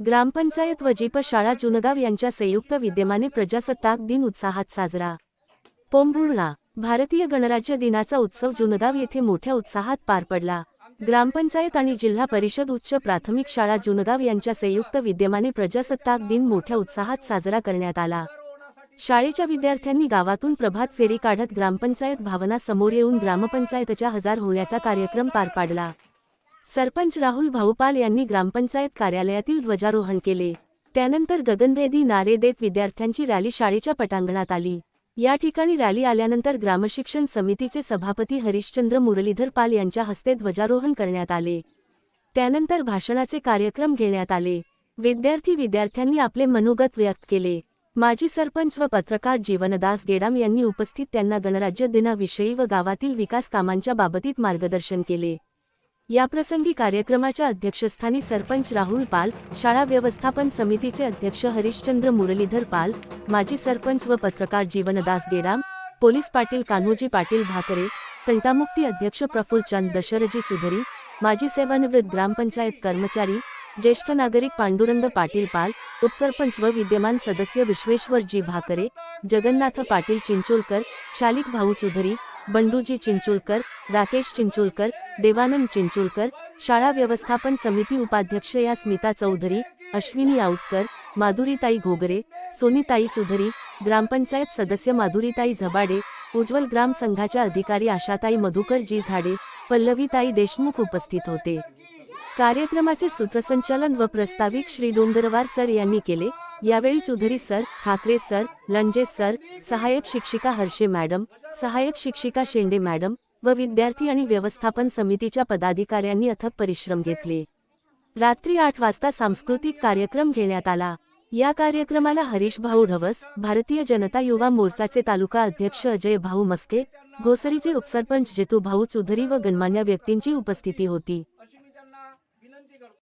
ग्रामपंचायत व जीप शाळा जुनगाव यांच्या संयुक्त विद्यमाने प्रजासत्ताक दिन उत्साहात साजरा. पोंभुर्णा भारतीय गणराज्य दिनाचा उत्सव जुनगाव येथे मोठ्या उत्साहात पार पडला. ग्रामपंचायत आणि जिल्हा परिषद उच्च प्राथमिक शाळा जुनगाव यांच्या संयुक्त विद्यमाने प्रजासत्ताक दिन मोठ्या उत्साहात साजरा करण्यात आला. शाळेच्या विद्यार्थ्यांनी गावातून प्रभात फेरी काढत ग्रामपंचायत भावना समोर येऊन ग्रामपंचायतच्या हजार होण्याचा कार्यक्रम पार पाडला. सरपंच राहुल भाऊपाल यांनी ग्रामपंचायत कार्यालयातील ध्वजारोहण केले. त्यानंतर गगनभेदी नारे देत विद्यार्थ्यांची रॅली शाळेच्या पटांगणात आली. या ठिकाणी रॅली आल्यानंतर ग्रामशिक्षण समितीचे सभापती हरिश्चंद्र मुरलीधर पाल यांच्या हस्ते ध्वजारोहण करण्यात आले. त्यानंतर भाषणाचे कार्यक्रम घेण्यात आले. विद्यार्थी विद्यार्थ्यांनी आपले मनोगत व्यक्त केले. माजी सरपंच व पत्रकार जीवनदास गेडाम यांनी उपस्थित त्यांना गणराज्य दिनाविषयी व गावातील विकास कामांच्या बाबतीत मार्गदर्शन केले. याप्रसंगी कार्यक्रमाच्या अध्यक्षस्थानी सरपंच राहुल पाल शाळा व्यवस्थापन समितीचे अध्यक्ष हरिश्चंद्र मुरलीधर पाल माजी सरपंच व पत्रकार जीवनदास गेडाम पोलीस पाटील कान्होजी पाटील भाकरे तंटामुक्ती अध्यक्ष प्रफुल्लचंद दशरजी चुधरी माजी सेवानिवृत्त ग्रामपंचायत कर्मचारी ज्येष्ठ नागरिक पांडुरंग पाटील पाल उपसरपंच व विद्यमान सदस्य विश्वेश्वरजी भाकरे जगन्नाथ पाटील चिंचोलकर शालिक भाऊ चौधरी बंडूजी चिंचुलकर राकेश चिंचुलकर देवानंद चिंचुलकर शाळा व्यवस्थापन समिती उपाध्यक्ष या स्मिता चौधरी अश्विनी आउटकर माधुरीताई घोगरे सोनीताई चौधरी ग्रामपंचायत सदस्य माधुरीताई झबाडे उज्ज्वल ग्राम संघाच्या अधिकारी आशाताई मधुकरजी झाडे पल्लवीताई देशमुख उपस्थित होते. कार्यक्रमाचे सूत्रसंचालन व प्रस्ताविक श्री डोंगरवार सर यांनी केले. यावेळी Chaudhari sir Thakare sir Lanje sir सहाय्यक शिक्षिका हर्षे मॅडम सहाय्यक शिक्षिका शेंडे मॅडम व विद्यार्थी आणि व्यवस्थापन समितीच्या पदाधिकाऱ्यांनी अथक परिश्रम घेतले. रात्री आठ वाजता सांस्कृतिक कार्यक्रम घेण्यात आला. या कार्यक्रमाला हरीश भाऊ ढवस भारतीय जनता युवा मोर्चाचे तालुका अध्यक्ष अजय भाऊ मस्के घोसरीचे उपसरपंच जेतू भाऊ चौधरी व गणमान्य व्यक्तींची उपस्थिती होती.